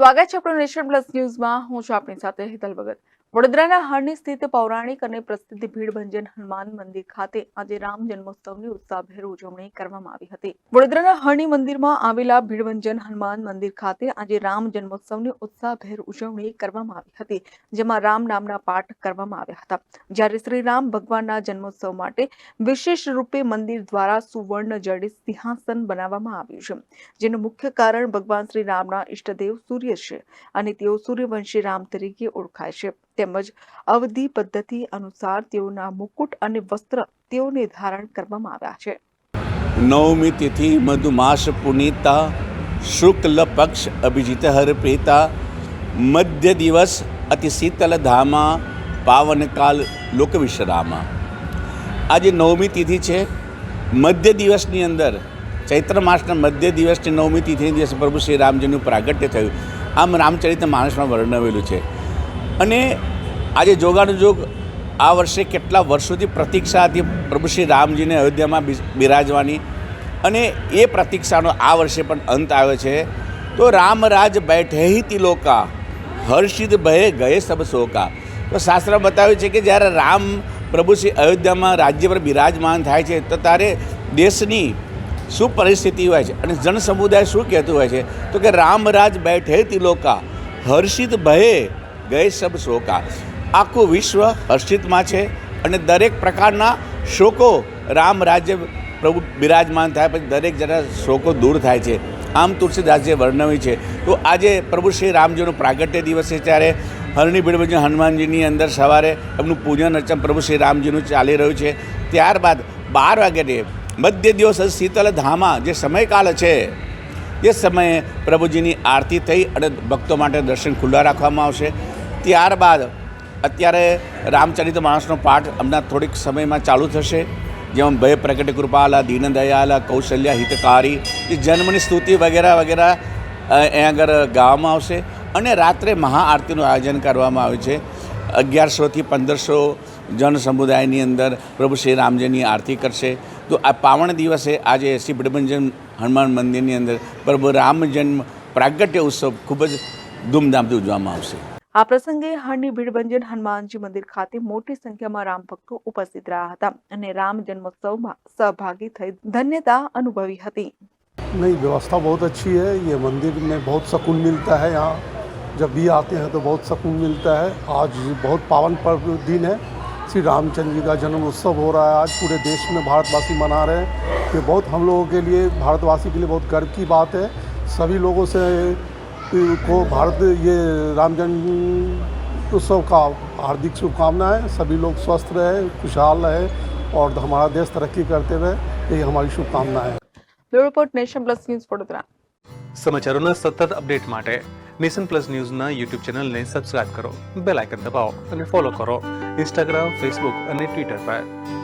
સ્વાગત છે આપણું નેશન પ્લસ ન્યૂઝમાં. હું છું આપણી સાથે હિતલ ભગત. વડોદરાના હરણી સ્થિત પૌરાણિક અને પ્રસિદ્ધ ભીડભંજન હનુમાન મંદિર ખાતે આજે રામ જન્મોત્સવની ઉત્સાહભેર ઉજવણી કરવામાં આવી હતી. વડોદરાના હરણી મંદિરમાં આવેલા ભીડભંજન હનુમાન મંદિર ખાતે આજે રામ જન્મોત્સવની ઉત્સાહભેર ઉજવણી કરવામાં આવી હતી, જેમાં રામ નામના પાઠ કરવામાં આવ્યા હતા. જ્યારે શ્રી રામ ભગવાનના જન્મોત્સવ માટે વિશેષ રૂપે મંદિર દ્વારા સુવર્ણ જડિત સિંહાસન બનાવવામાં આવ્યું છે, જેનું મુખ્ય કારણ ભગવાન શ્રી રામના ઈષ્ટદેવ સૂર્ય છે અને તેઓ સૂર્યવંશી રામ તરીકે ઓળખાય છે. તેમજ અવધિ પદ્ધતિ અનુસાર તેઓના મુકુટ અને વસ્ત્ર તેઓને ધારણ કરવામાં આવ્યા છે. નવમી તિથિ મધુમાસ પુનિતા, શુક્લ પક્ષ અભિજીત હરપ્રિતા મધ્ય દિવસ અતિ શીતલ ધામા પાવનકાલ લોકવિશ્રામા આજે નવમી તિથિ છે. મધ્ય દિવસની અંદર, ચૈત્ર માસના મધ્ય દિવસની નવમી તિથિની દિવસે પ્રભુ શ્રી રામજીનું પ્રાગટ્ય થયું. આમ રામચરિત માણસમાં વર્ણવેલું છે. અને આજે જોગાનુજોગ આ વર્ષે કેટલા વર્ષોથી પ્રતીક્ષા હતી પ્રભુ શ્રી રામજીને અયોધ્યામાં બિરાજવાની. અને એ પ્રતીક્ષાનો આ વર્ષે પણ અંત આવ્યો છે. તો રામરાજ બેઠે તિલોકા, હર્ષિત ભયે ગયે સબ શોકા. તો શાસ્ત્ર બતાવ્યું છે કે જ્યારે રામ પ્રભુ શ્રી અયોધ્યામાં રાજ્ય પર બિરાજમાન થાય છે, તો તારે દેશની શું પરિસ્થિતિ હોય છે? અને જન સમુદાય શું કહેતું હોય છે? તો કે રામરાજ બેઠે તિલોકા, હર્ષિત ભયે ગયે સબ શોકા. આખું વિશ્વ હર્ષિતમાં છે અને દરેક પ્રકારના શોકો રામ રાજ્ય પ્રભુ બિરાજમાન થાય, પછી દરેક જરા શોકો દૂર થાય છે. આમ તુલસીદાસજીએ વર્ણવ્યું છે. તો આજે પ્રભુ શ્રી રામજીનો પ્રાગટ્ય દિવસ છે ત્યારે હરણી ભીડભજન હનુમાનજીની અંદર સવારે એમનું પૂજન અર્ચન પ્રભુ શ્રી રામજીનું ચાલી રહ્યું છે. ત્યારબાદ બાર વાગ્યે મધ્ય દિવસ શીતલ ધામા, જે સમયકાળ છે, એ સમયે પ્રભુજીની આરતી થઈ અને ભક્તો માટે દર્શન ખુલ્લા રાખવામાં આવશે. ત્યારબાદ અત્યારે રામચરિત માણસનો પાઠ હમણાં થોડીક સમયમાં ચાલુ થશે, જેમાં ભય પ્રગટ કૃપાલા દીનદયાલા કૌશલ્ય હિતકારી એ જન્મની સ્તુતિ વગેરે વગેરે એ આગળ ગાવામાં આવશે. અને રાત્રે મહાઆરતીનું આયોજન કરવામાં આવે છે. અગિયારસોથી પંદરસો જન સમુદાયની અંદર પ્રભુ શ્રી રામજીની આરતી કરશે. તો આ પાવન દિવસે આજે બિડભંજન હનુમાન મંદિરની અંદર પ્રભુ રામ જન્મ પ્રાગટ્ય ઉત્સવ ખૂબ જ ધૂમધામથી ઉજવવામાં આવશે. આ પ્રસંગે હરની ભીડભંજન હનુમાનજી મંદિર ખાતે મોટી સંખ્યામાં રામ ભક્તો ઉપસ્થિત રહ્યા હતા અને રામ જન્મોત્સવમાં સહભાગી થઈ ધન્યતા અનુભવી હતી नहीं व्यवस्था बहुत अच्छी है ये मंदिर में बहुत सुकून मिलता है यहाँ जब भी आते हैं तो बहुत सुकून मिलता है आज बहुत पावन पर्व दिन है श्री रामचंद्र जी का जन्म उत्सव हो रहा है आज पूरे देश में भारतवासी मना रहे हैं ये बहुत हम लोगों के लिए भारतवासी के लिए बहुत गर्व की बात है सभी लोगों से को भारत ये राम जन्म उत्सव का हार्दिक शुभकामनाएं सभी लोग स्वस्थ रहे खुशहाल रहे और हमारा देश तरक्की करते रहे यही हमारी शुभकामनाएं हैं bureau report Nation Plus news Vadodara સમાચારોના સતત અપડેટ માટે નેશન પ્લસ ન્યૂઝના યુટ્યુબ ચેનલને સબસ્ક્રાઇબ કરો બેલ આઇકન દબાવો અને ફોલો કરો ઇન્સ્ટાગ્રામ ફેસબુક અને ટ્વિટર પર